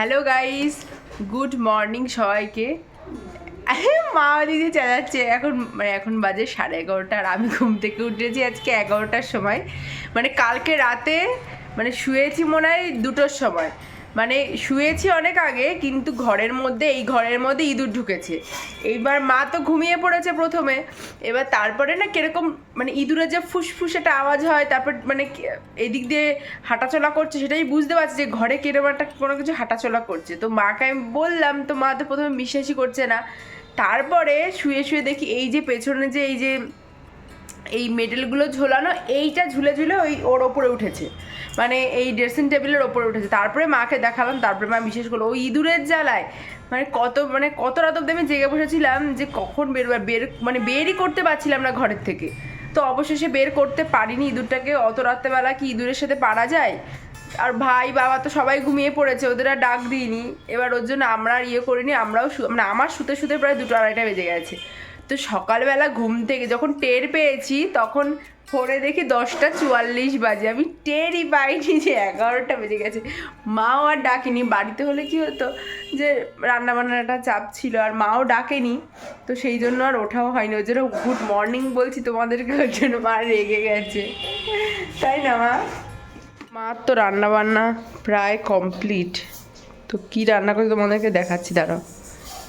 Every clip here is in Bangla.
হ্যালো গাইস গুড মর্নিং সবাইকে। মা দিদি চালাচ্ছে এখন মানে এখন বাজে সাড়ে এগারোটা আর আমি ঘুম থেকে উঠেছি আজকে এগারোটার সময়। মানে কালকে রাতে মানে শুয়েছি মনে হয় দুটোর সময়। মানে শুয়েছি অনেক আগে, কিন্তু ঘরের মধ্যে, এই ঘরের মধ্যে ইঁদুর ঢুকেছে। এইবার মা তো ঘুমিয়ে পড়েছে প্রথমে। এবার তারপরে না কীরকম মানে ইঁদুরের যে ফুসফুস একটা আওয়াজ হয়, তারপর মানে এদিক দিয়ে হাঁটাচলা করছে সেটাই বুঝতে পারছি যে ঘরে কীরকম একটা কোনো কিছু হাঁটাচলা করছে। তো মাকে আমি বললাম, তো মা তো প্রথমে বিশ্বাসই করছে না। তারপরে শুয়ে শুয়ে দেখি এই যে পেছনে যে, এই যে এই মেডেলগুলো ঝোলানো, এইটা ঝুলে ঝুলে ওই ওর ওপরে উঠেছে। মানে এই ড্রেসিং টেবিলের ওপরে উঠেছে। তারপরে মাকে দেখালাম, তারপরে মা বিশেষ করল ওই ইঁদুরের জ্বালায়। মানে কত মানে কত রাত অব্দি আমি জেগে বসেছিলাম যে কখন বের বের মানে বেরই করতে পারছিলাম না ঘরের থেকে। তো অবশেষে বের করতে পারিনি ইঁদুরটাকে। অত রাত্রেবেলা কি ইঁদুরের সাথে পারা যায়? আর ভাই, বাবা তো সবাই ঘুমিয়ে পড়েছে, ওদের আর ডাক দিইনি। এবার ওর জন্য আমরা ইয়ে করিনি, আমরাও মানে আমার শুতে শুতে প্রায় দুটো আড়াইটা বেজে গেছে। তো সকালবেলা ঘুম থেকে যখন টের পেয়েছি, তখন ফোনে দেখি দশটা চুয়াল্লিশ বাজে। আমি টেরই পাইনি যে এগারোটা বেজে গেছে। মাও আর ডাকেনি। বাড়িতে হলে কি হতো যে রান্নাবান্নার একটা চাপ ছিল, আর মাও ডাকেনি। তো সেই জন্য আর ওঠাও হয়নি। ওই জন্য গুড মর্নিং বলছি তোমাদেরকে, ওই জন্য মা রেগে গেছে। তাই না মা? মার তো রান্নাবান্না প্রায় কমপ্লিট। তো কি রান্না করে তোমাদেরকে দেখাচ্ছি? দাঁড়াও।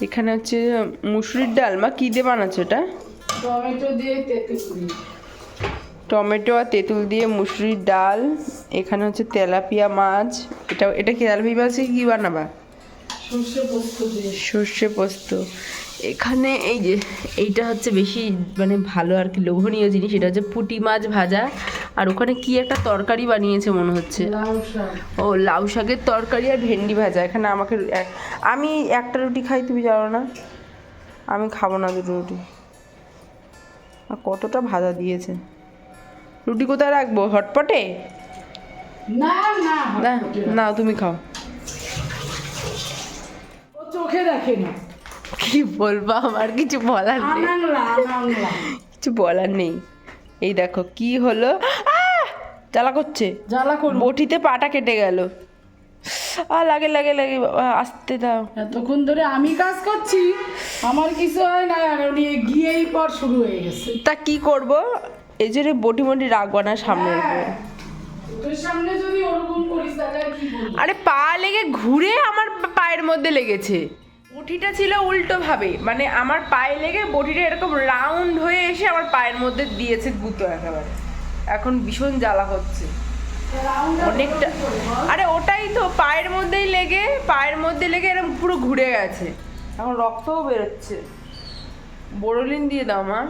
এখানে হচ্ছে মুসুরির ডাল মা কী দিয়ে বানাচ্ছো এটা টমেটো দিয়ে তেঁতুল। টমেটো আর তেঁতুল দিয়ে মুসুরির ডাল এখানে হচ্ছে তেলাপিয়া মাছ। এটা এটা কি তেলাপিয়া মাছে কী বানাবা? সর্ষে পোস্ত দিয়ে। সর্ষে পোস্ত। এখানে এই যে এইটা হচ্ছে বেশি মানে ভালো আর কি লোভনীয় জিনিস এটা হচ্ছে পুঁটি মাছ ভাজা। আর ওখানে কি একটা তরকারি বানিয়েছে মনে হচ্ছে। ও লাউ শাকের তরকারি আর ভেন্ডি ভাজা। এখানে আমাকে আমি একটা রুটি খাই তুমি জানো না? আমি খাব না দুটো রুটি। আর কতটা ভাজা দিয়েছে। রুটি কোথায় রাখব? হটপটে? না না না তুমি খাও। ও চোখে দেখে না কি বলব আমার কিছু বলার নেই। কিছু বলার নেই। এই দেখো কি হলো! জ্বালা করছে? জ্বালা করুন বটিতে পাটা কেটে গেল। আ লাগে লাগে লাগে আসতে দাও। এতক্ষণ ধরে আমি কাজ করছি আমার কিছু হয় না আর উনি গিয়েই পর শুরু হয়ে গেছে। তা কি করব? এই জন্য বটি মটি রাখব না সামনের সামনে যদি ওরকম করিস তাহলে কি আরে পা লেগে ঘুরে আমার পায়ের মধ্যে লেগেছে। বটিটা ছিল উল্টো ভাবে মানে আমার পায়ে লেগে বটিটা এরকম রাউন্ড হয়ে এসে আমার পায়ের মধ্যে দিয়েছে গুঁতো একেবারে। এখন ভীষণ জ্বালা হচ্ছে। অনেকটা আরে ওটাই তো পায়ের মধ্যেই লেগে পায়ের মধ্যে লেগে এরকম পুরো ঘুরে গেছে। এখন রক্তও বেরোচ্ছে। বোরোলিন দিয়ে দাও মা।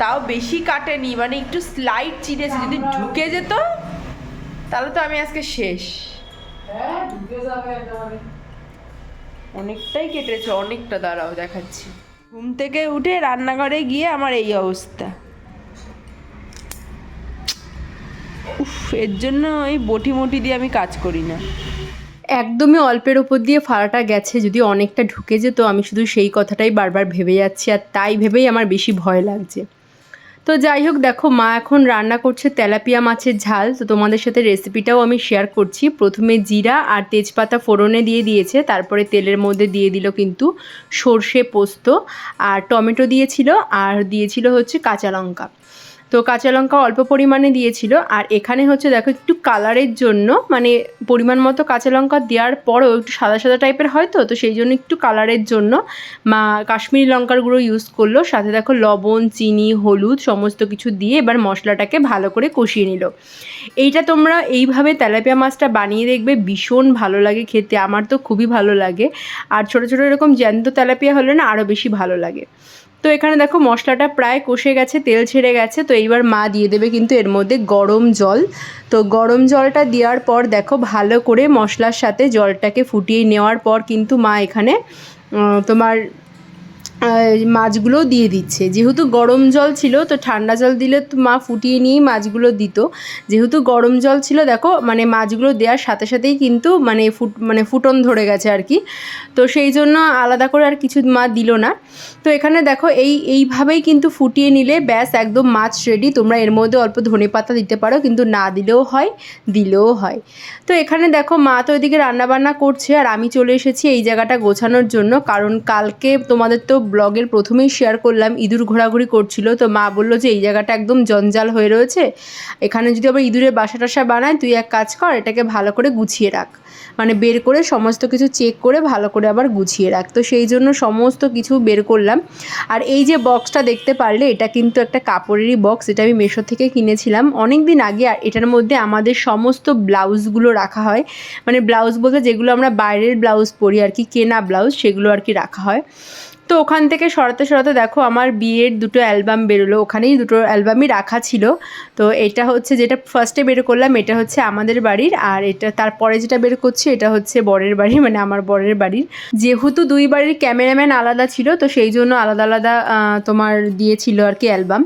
তাও বেশি কাটেনি মানে একটু স্লাইড চিড়েছে। যদি ঢুকে যেত তাহলে তো আমি আজকে শেষ। হ্যাঁ অনেকটাই কেটেছে অনেকটা দাঁড়াও দেখাচ্ছি। ঘুম থেকে উঠে রান্নাঘরে গিয়ে আমার এই অবস্থা। উফ, এর জন্য ওই বটি মটি দিয়ে আমি কাজ করি না। একদমই অল্পের ওপর দিয়ে ফাড়াটা গেছে, যদি অনেকটা ঢুকে যেত, আমি শুধু সেই কথাটাই বারবার ভেবে যাচ্ছি, আর তাই ভেবেই আমার বেশি ভয় লাগছে। তো যাই হোক, দেখো, মা এখন রান্না করছে তেলাপিয়া মাছের ঝাল। তো তোমাদের সাথে রেসিপিটাও আমি শেয়ার করছি। প্রথমে জিরা আর তেজপাতা ফোড়নে দিয়ে দিয়েছে, তারপরে তেলের মধ্যে দিয়ে দিল কিন্তু সর্ষে পোস্ত। আর টমেটো দিয়েছিল, আর দিয়েছিল হচ্ছে কাঁচা লঙ্কা। তো কাঁচা লঙ্কা অল্প পরিমাণে দিয়েছিল। আর এখানে হচ্ছে দেখো একটু কালারের জন্য মানে পরিমাণ মতো কাঁচা লঙ্কা দেওয়ার পরেও একটু সাদা সাদা টাইপের হয় তো তো সেই জন্য একটু কালারের জন্য মা কাশ্মীরি লঙ্কার গুঁড়ো ইউজ করল। সাথে দেখো লবণ, চিনি, হলুদ সমস্ত কিছু দিয়ে এবার মশলাটাকে ভালো করে কষিয়ে নিল। এইটা তোমরা এইভাবে তেলাপিয়া মাছটা বানিয়ে দেখবে, ভীষণ ভালো লাগে খেতে। আমার তো খুবই ভালো লাগে। আর ছোটো ছোটো এরকম জ্যান্ত তেলাপিয়া হলে না আরও বেশি ভালো লাগে। তো এখানে দেখো মশলাটা প্রায় কষে গেছে, তেল ছেড়ে গেছে, তো এইবার মা দিয়ে দেবে কিন্তু এর মধ্যে গরম জল। তো গরম জলটা দেওয়ার পর দেখো ভালো করে মশলার সাথে জলটাকে ফুটিয়ে নেওয়ার পর কিন্তু মা এখানে তোমার আহ, মাছগুলোও দিয়ে দিচ্ছে। যেহেতু গরম জল ছিল তো ঠান্ডা জল দিলে তো মা ফুটিয়ে নিয়েই মাছগুলো দিত। যেহেতু গরম জল ছিল দেখো মানে মাছগুলো দেওয়ার সাথে সাথেই কিন্তু মানে ফুট মানে ফুটন ধরে গেছে আর কি। তো সেই জন্য আলাদা করে আর কিছু মা দিল না। তো এখানে দেখো এই এইভাবেই কিন্তু ফুটিয়ে নিলে ব্যাস একদম মাছ রেডি তোমরা এর মধ্যে অল্প ধনে পাতা দিতে পারো কিন্তু না দিলেও হয় দিলেও হয়। তো এখানে দেখো মা তো ওইদিকে রান্নাবান্না করছে আর আমি চলে এসেছি এই জায়গাটা গোছানোর জন্য। কারণ কালকে তোমাদের তো ব্লগের প্রথমেই শেয়ার করলাম, ইঁদুর ঘোরাঘুরি করছিল, তো মা বলল যে, এই জায়গাটা একদম জঞ্জাল হয়ে রয়েছে। এখানে যদি আবার ইঁদুরের বাসা টাসা বানায়, তুই এক কাজ কর, এটাকে ভালো করে গুছিয়ে রাখ। মানে বের করে সমস্ত কিছু চেক করে ভালো করে আবার গুছিয়ে রাখ। তো সেই জন্য সমস্ত কিছু বের করলাম। আর এই যে বক্সটা দেখতে পারলে, এটা কিন্তু একটা কাপড়েরই বক্স এটা আমি মেশো থেকে কিনেছিলাম। অনেক দিন আগে আর এটার মধ্যে আমাদের সমস্ত ব্লাউজগুলো রাখা হয়। মানে ব্লাউজ বলতে যেগুলো আমরা বাইরের ব্লাউজ পরি আর কি, কেনা ব্লাউজ, সেগুলো আর কি রাখা হয়। তো ওখান থেকে সরাতে সরাতে দেখো আমার বিয়ের দুটো অ্যালবাম বেরোলো। ওখানেই দুটো অ্যালবামই রাখা ছিল। তো এটা হচ্ছে যেটা ফার্স্টে বের করলাম, এটা হচ্ছে আমাদের বাড়ির আর এটা তারপরে যেটা বের করছি এটা হচ্ছে বরের বাড়ি মানে আমার বরের বাড়ির। যেহেতু দুই বাড়ির ক্যামেরাম্যান আলাদা ছিল, তো সেই জন্য আলাদা আলাদা তোমার দিয়েছিল আর কি অ্যালবাম।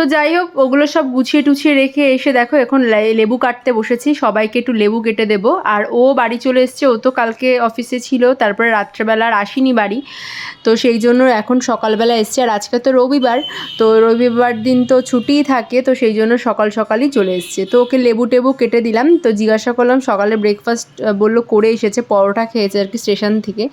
তো যাই হোক, ওগুলো সব গুছিয়ে টুছিয়ে রেখে এসে দেখো এখন লেবু কাটতে বসেছি। সবাইকে একটু লেবু কেটে দেব। আর ও বাড়ি চলে এসছে, ও তো কালকে অফিসে ছিল, তারপরে রাত্রেবেলা আর আসেনি বাড়ি। তো সেই জন্য এখন সকালবেলা এসছে, আর আজকে তো রবিবার তো রবিবার দিন তো ছুটিই থাকে, তো সেই জন্য সকাল সকালই চলে এসছে। তো ওকে লেবু টেবু কেটে দিলাম, তো জিজ্ঞাসা করলাম, সকালে ব্রেকফাস্ট বলল করে এসেছে, পরোটা খেয়েছে আর কি স্টেশন থেকে।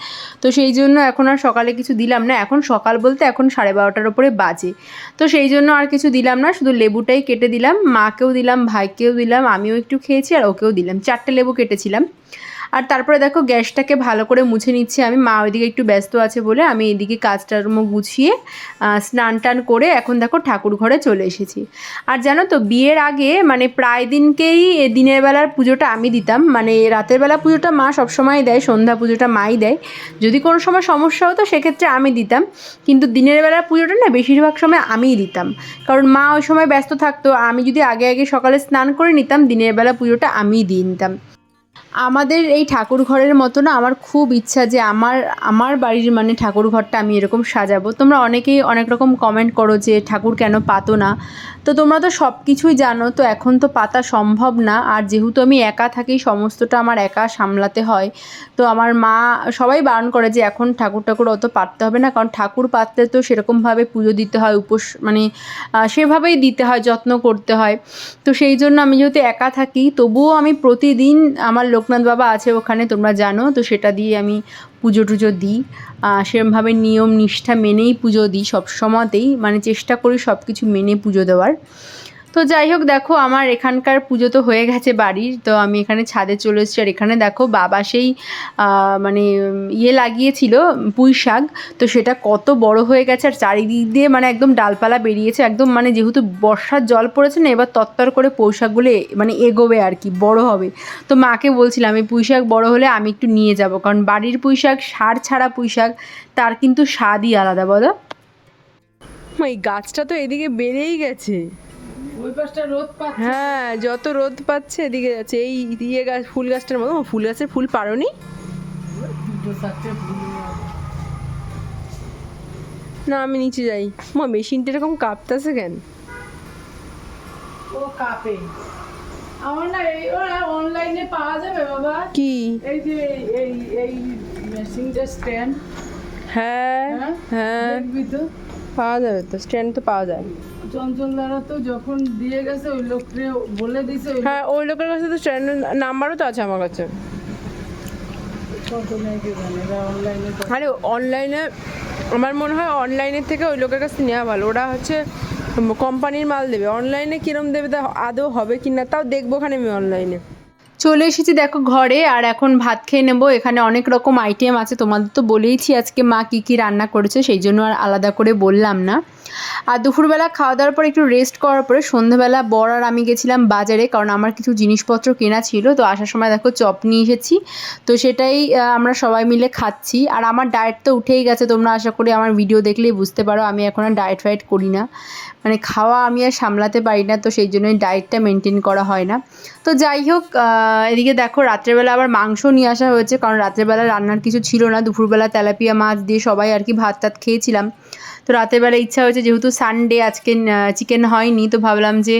তো সেই জন্য এখন আর সকালে কিছু দিলাম না, এখন সকাল বলতে এখন সাড়ে বারোটার ওপরে বাজে। তো সেই জন্য আর কিছু দিলাম না, শুধু লেবুটাই কেটে দিলাম, মাকেও দিলাম, ভাইকেও দিলাম, আমিও একটু খেয়েছি আর ওকেও দিলাম। চারটে লেবু কেটেছিলাম। আর তারপরে দেখো গ্যাসটাকে ভালো করে মুছে নিচ্ছি আমি। মা ওইদিকে একটু ব্যস্ত আছে বলে আমি এদিকে কাজটার্ম গুছিয়ে স্নান টান করে এখন দেখো ঠাকুর ঘরে চলে এসেছি। আর জানো তো, বিয়ের আগে মানে প্রায় দিনকেই দিনের বেলার পুজোটা আমি দিতাম। মানে রাতের বেলা পুজোটা মা সবসময় দেয়, সন্ধ্যা পুজোটা মাই দেয়। যদি কোনো সময় সমস্যা হতো সেক্ষেত্রে আমি দিতাম। কিন্তু দিনের বেলার পুজোটা না বেশিরভাগ সময় আমিই দিতাম। কারণ মা ওই সময় ব্যস্ত থাকতো, আমি যদি আগে আগে সকালে স্নান করে নিতাম, দিনের বেলা পুজোটা আমিই দিয়ে নিতাম। আমাদের এই ঠাকুর ঘরের মতো না, আমার খুব ইচ্ছা যে আমার আমার বাড়ির মানে ঠাকুর ঘরটা আমি এরকম সাজাবো। তোমরা অনেকেই অনেক রকম কমেন্ট করো যে ঠাকুর কেন পাতো না। তো তোমরা তো সব কিছুই জানো, তো এখন তো পাতা সম্ভব না। আর যেহেতু আমি একা থাকি, সমস্তটা আমার একা সামলাতে হয়। তো আমার মা সবাই বারণ করে যে এখন ঠাকুর ঠাকুর অত পাততে হবে না, কারণ ঠাকুর পাততে তো সেরকমভাবে পুজো দিতে হয়, উপোস মানে সেভাবেই দিতে হয়, যত্ন করতে হয়। তো সেই জন্য আমি যেহেতু একা থাকি, তবুও আমি প্রতিদিন আমার লোকনাথ বাবা আছে ওখানে, তোমরা জানো, তো সেটা দিয়ে আমি পুজো টুজো দিই। সেরমভাবে নিয়ম নিষ্ঠা মেনেই পুজো দিই সব সময়তেই মানে চেষ্টা করি সব কিছু মেনে পুজো দেওয়ার। তো যাই হোক, দেখো, আমার এখানকার পুজো তো হয়ে গেছে বাড়ির, তো আমি এখানে ছাদে চলে এসেছি। আর এখানে দেখো, বাবা সেই মানে ইয়ে লাগিয়েছিল, পুঁই শাক। তো সেটা কত বড় হয়ে গেছে, আর চারিদিক দিয়ে মানে একদম ডালপালা বেরিয়েছে। একদম মানে যেহেতু বর্ষার জল পড়েছে না, এবার তত্তর করে পুঁই শাকগুলো এ- মানে এগোবে আর কি, বড় হবে। তো মাকে বলছিলাম, এই পুঁই শাক বড় হলে আমি একটু নিয়ে যাব, কারণ বাড়ির পুঁই শাক, সার ছাড়া পুঁই শাক, তার কিন্তু স্বাদই আলাদা, বলো? এই গাছটা তো এদিকে বেড়েই গেছে। হ্যাঁ যত রোদ পাচ্ছে এদিকে যাচ্ছে। এই ইয়ে গাছ ফুল গাছটার মতো। ফুল গাছের ফুল পারোনি? না আমি নিচে যাই। মা মেশিনটা এরকম কাঁপতেছে কেন? ও কাপে। আমার না এই অনলাইনে পাওয়া যাবে বাবা। কি? এই যে এই এই মেশিনটা স্ট্যান্ড হ্যাঁ হ্যাঁ? হ্যাঁ। পাওয়া যাবে তো স্ট্যান্ড তো পাওয়া যায়। চঞ্চল তো যখন দিয়ে গেছে ওই লোককে বলে দিছে হ্যাঁ ওই লোকের কাছে তো নাম্বারও তো আছে আমার কাছে। আরে অনলাইনে আমার মনে হয় অনলাইনের থেকে ওই লোকের কাছে নেওয়া ভালো। ওরা হচ্ছে কোম্পানির মাল দেবে। অনলাইনে কিরম দেবে তা আদৌ হবে কি না তাও দেখব ওখানে আমি অনলাইনে চলে এসেছি দেখো ঘরে আর এখন ভাত খেয়ে নেব। এখানে অনেক রকম আইটেম আছে তোমাদের তো বলেইছি আজকে মা কী কী রান্না করেছে সেই জন্য আর আলাদা করে বললাম না। আর দুপুরবেলা খাওয়া দাওয়ার পর একটু রেস্ট করার পরে সন্ধ্যেবেলা বর আর আমি গেছিলাম বাজারে, কারণ আমার কিছু জিনিসপত্র কেনা ছিল। তো আসার সময় দেখো চপ নিয়ে এসেছি। তো সেটাই আমরা সবাই মিলে খাচ্ছি। আর আমার ডায়েট তো উঠেই গেছে, তোমরা আশা করি আমার ভিডিও দেখলেই বুঝতে পারো। আমি এখন আর ডায়েট ফায়েট করি না। মানে খাওয়া আমি আর সামলাতে পারি না, তো সেই জন্যই ডায়েটটা মেনটেন করা হয় না। তো যাই হোক এদিকে দেখো রাত্রেবেলা আবার মাংস নিয়ে আসা হয়েছে, কারণ রাত্রেবেলা রান্নার কিছু ছিল না। দুপুরবেলা তেলাপিয়া মাছ দিয়ে সবাই আর কি ভাত টাত খেয়েছিলাম। তো রাতের বেলা ইচ্ছা হয়েছে, যেহেতু সানডে আজকে চিকেন হয়নি, তো ভাবলাম যে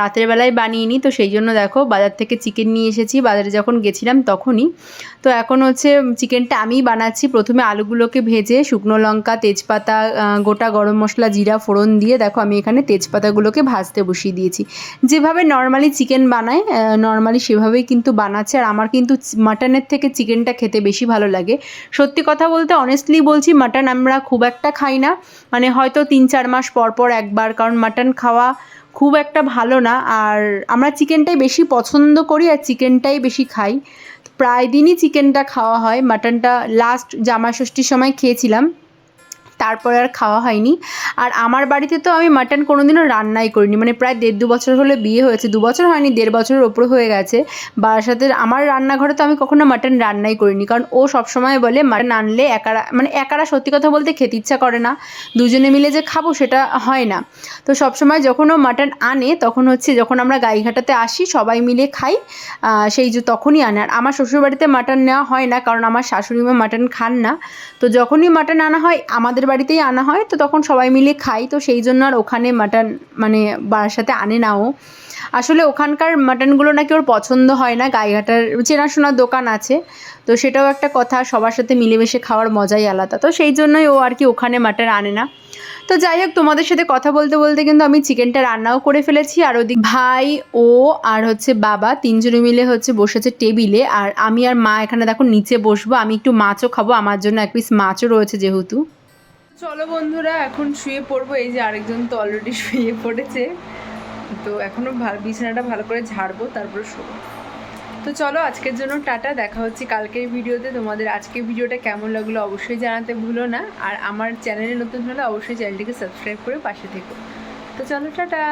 রাতের বেলায় বানিয়ে নিই তো সেই জন্য দেখো বাজার থেকে চিকেন নিয়ে এসেছি। বাজারে যখন গেছিলাম তখনই। তো এখন হচ্ছে চিকেনটা আমিই বানাচ্ছি। প্রথমে আলুগুলোকে ভেজে শুকনো লঙ্কা, তেজপাতা গোটা গরম মশলা, জিরা, ফোড়ন দিয়ে দেখো আমি এখানে তেজপাতাগুলোকে ভাজতে বসিয়ে দিয়েছি। যেভাবে নর্মালি চিকেন বানায় নর্মালি সেভাবেই কিন্তু বানাচ্ছে। আর আমার কিন্তু মাটনের থেকে চিকেনটা খেতে বেশি ভালো লাগে। সত্যি কথা বলতে অনেস্টলি বলছি মাটন আমরা খুব একটা খাই না। মানে হয়তো তিন চার মাস পর পর একবার, কারণ মাটন খাওয়া খুব একটা ভালো না। আর আমরা চিকেনটাই বেশি পছন্দ করি আর চিকেনটাই বেশি খাই। প্রায় দিনই চিকেনটা খাওয়া হয়। মাটনটা লাস্ট জামাষষ্ঠীর সময় খেয়েছিলাম। তারপরে আর খাওয়া হয়নি। আর আমার বাড়িতে তো আমি মাটন কোনোদিনও রান্নাই করিনি। মানে প্রায় দেড় দু বছর হলে বিয়ে হয়েছে। দু বছর হয়নি, দেড় বছরের ওপর হয়ে গেছে। বাসাতে আমার রান্নাঘরে তো আমি কখনো মাটন রান্নাই করিনি। কারণ ও সবসময় বলে মাটন আনলে একারা মানে একারা সত্যি কথা বলতে খেতে ইচ্ছা করে না। দুজনে মিলে যে খাব সেটা হয় না। তো সবসময় যখন ও মাটন আনে, তখন হচ্ছে যখন আমরা গাইঘাটাতে আসি, সবাই মিলে খাই। সেই যে তখনই আনে। আর আমার শ্বশুরবাড়িতে মাটন নেওয়া হয় না, কারণ আমার শাশুড়ি মা মাটন খান না। তো যখনই মাটন আনা হয়, আমাদের বাড়িতেই আনা হয়, তো তখন সবাই মিলে খাই, তো সেই জন্য আর ওখানে মাটন মানে বাড়ার সাথে আনে না ও আসলে ওখানকার মাটনগুলো নাকি ওর পছন্দ হয় না, গাইঘাটার চেনাশোনার দোকান আছে, তো সেটাও একটা কথা, সবার সাথে মিলেমিশে খাওয়ার মজাই আলাদা, তো সেই জন্যই ও আর কি ওখানে মাটন আনে না। তো যাই হোক, তোমাদের সাথে কথা বলতে বলতে কিন্তু আমি চিকেনটা রান্নাও করে ফেলেছি, আর ওদিক ভাই, ও আর হচ্ছে বাবা তিনজনে মিলে হচ্ছে বসেছে টেবিলে, আর আমি আর মা এখানে দেখো নিচে বসবো, আমি একটু মাছও খাব, আমার জন্য এক পিস মাছও রয়েছে যেহেতু। চলো বন্ধুরা, এখন শুয়ে পড়ব। এই যে আরেকজন তো অলরেডি শুয়ে পড়েছে। তো এখনও বিছানাটা ভালো করে ঝাড়বো, তারপরে শোবো। তো চলো, আজকের জন্য টাটা। দেখা হচ্ছে কালকের ভিডিওতে। তোমাদের আজকের ভিডিওটা কেমন লাগল অবশ্যই জানাতে ভুলো না। আর আমার চ্যানেলে নতুন হলে অবশ্যই চ্যানেলটিকে সাবস্ক্রাইব করে পাশে থেকো। তো চলো, টাটা!